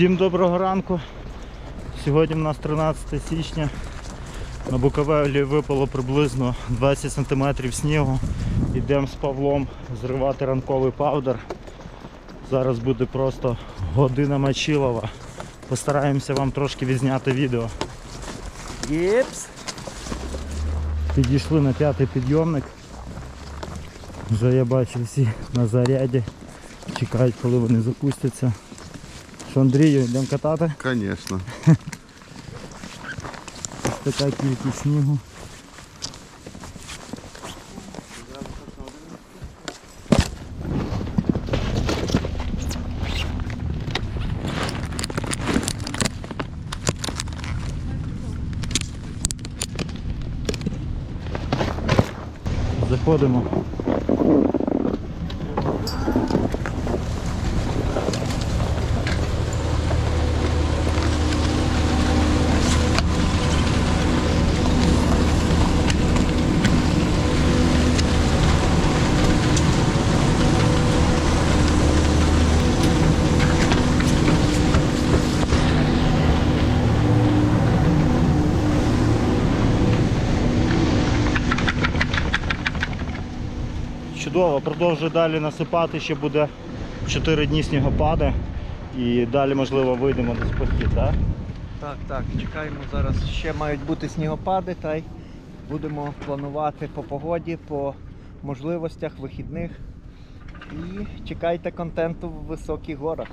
Всім доброго ранку. Сьогодні у нас 13 січня. На Буковелі випало приблизно 20 см снігу. Йдемо з Павлом зривати ранковий павдер. Зараз буде просто година Мачилова. Постараємося вам трошки відзняти відео. Єпс. Підійшли на п'ятий підйомник. Вже я бачу всі на заряді. Чекають, коли вони запустяться. Що, Андрію, йдемо катати? Конечно. Ось така кількість снігу. Заходимо. Чудово, продовжую далі насипати, ще буде 4 дні снігопади і далі можливо вийдемо десь похід, так? Так, так, чекаємо зараз. Ще мають бути снігопади, та й будемо планувати по погоді, по можливостях вихідних. І чекайте контенту в високих горах.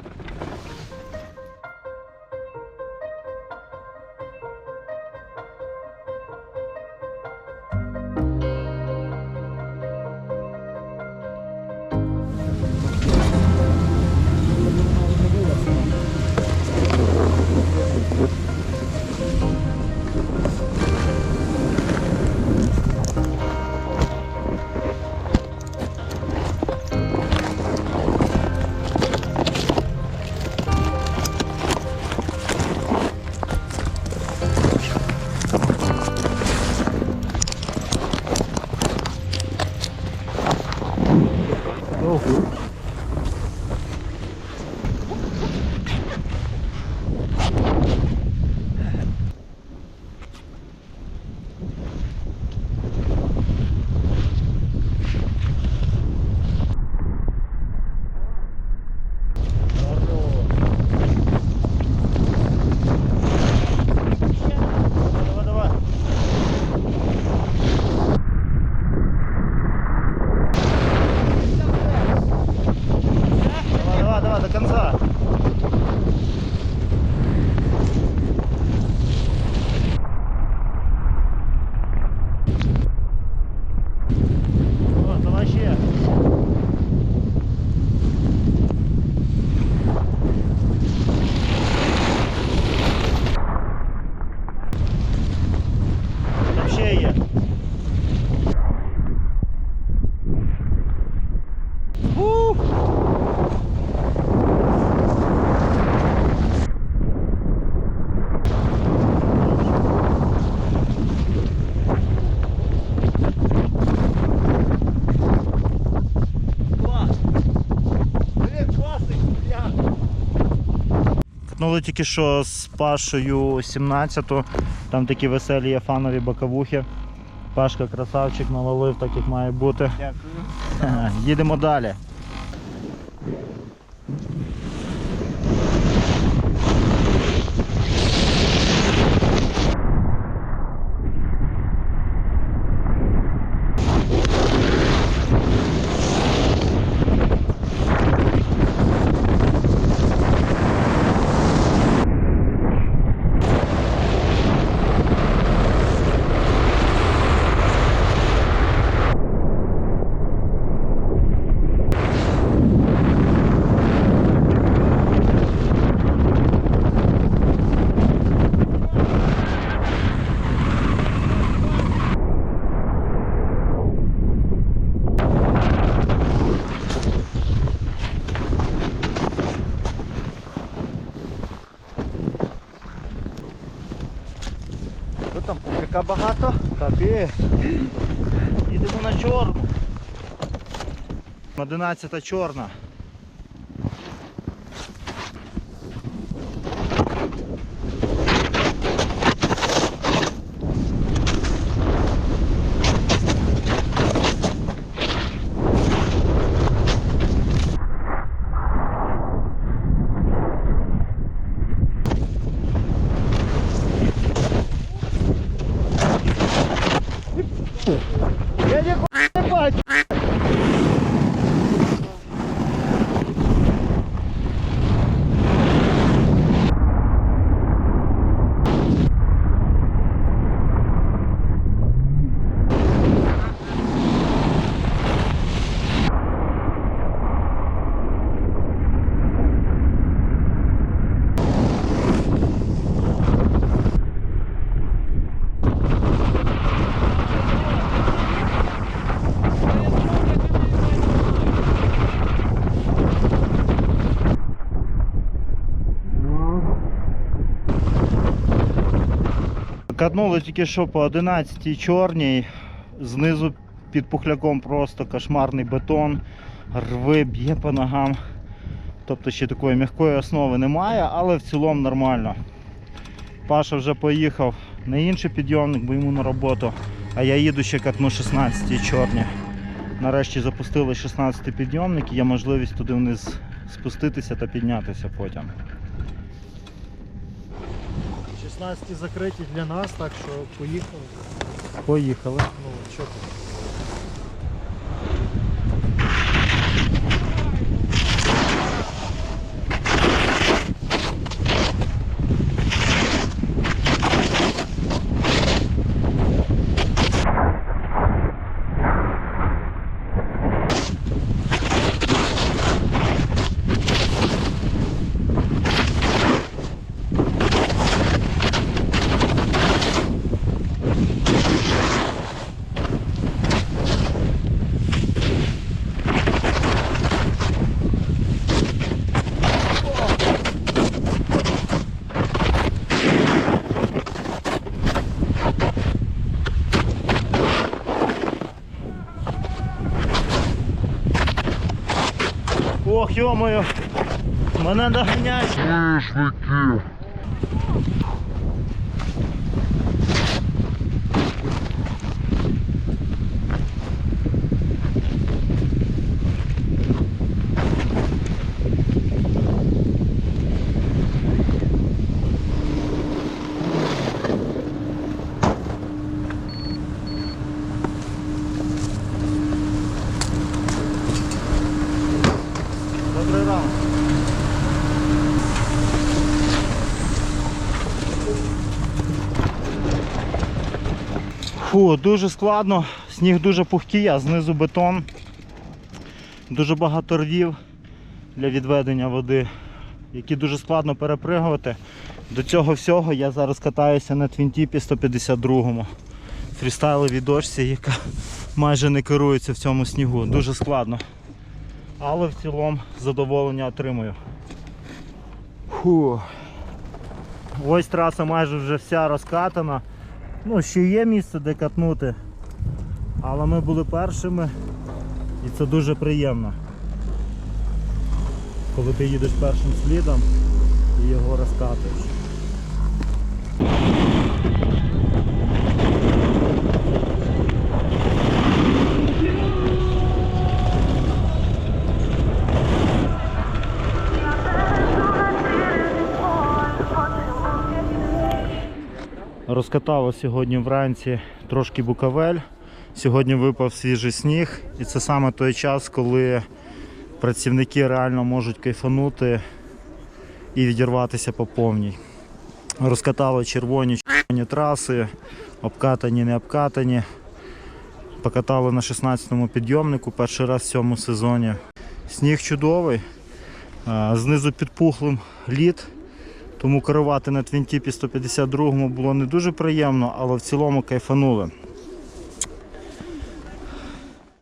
Ще. Ух! Тільки що з Пашою 17-ту. Там такі веселі є фанові боковухи. Пашка красавчик наловив, так як має бути. Дякую. Їдемо далі. Там, купляка багато? Капець. Їдемо на чорну. 11 чорна. Катнули тільки що по 11 чорній, знизу під пухляком просто кошмарний бетон, рви, б'є по ногам. Тобто ще такої м'якої основи немає, але в цілому нормально. Паша вже поїхав на інший підйомник, бо йому на роботу. А я їду ще катну 16 чорні. Нарешті запустили 16 підйомник і є можливість туди вниз спуститися та піднятися потім. 16 закриті для нас, так що поїхали. Поїхали. Ну, що ти? Йомою, мене доганяють. Добрий Фу, дуже складно, сніг дуже пухкий, а знизу бетон. Дуже багато рвів для відведення води, які дуже складно перепригувати. До цього всього я зараз катаюся на твінтіпі 152-му. фрістайловій дошці, яка майже не керується в цьому снігу. Дуже складно. Але в цілому задоволення отримую. Фу. Ось траса майже вже вся розкатана. Ну, ще є місце де катнути. Але ми були першими і це дуже приємно. Коли ти їдеш першим слідом і його розкатуєш. Розкатало сьогодні вранці трошки буковель. Сьогодні випав свіжий сніг, і це саме той час, коли працівники реально можуть кайфанути і відірватися по повній. Розкатало червоні червоні траси, обкатані, не обкатані. Покатали на 16-му підйомнику перший раз в цьому сезоні. Сніг чудовий, знизу підпухлим лід. Тому керувати на твінтіпі 152 було не дуже приємно, але в цілому кайфанули.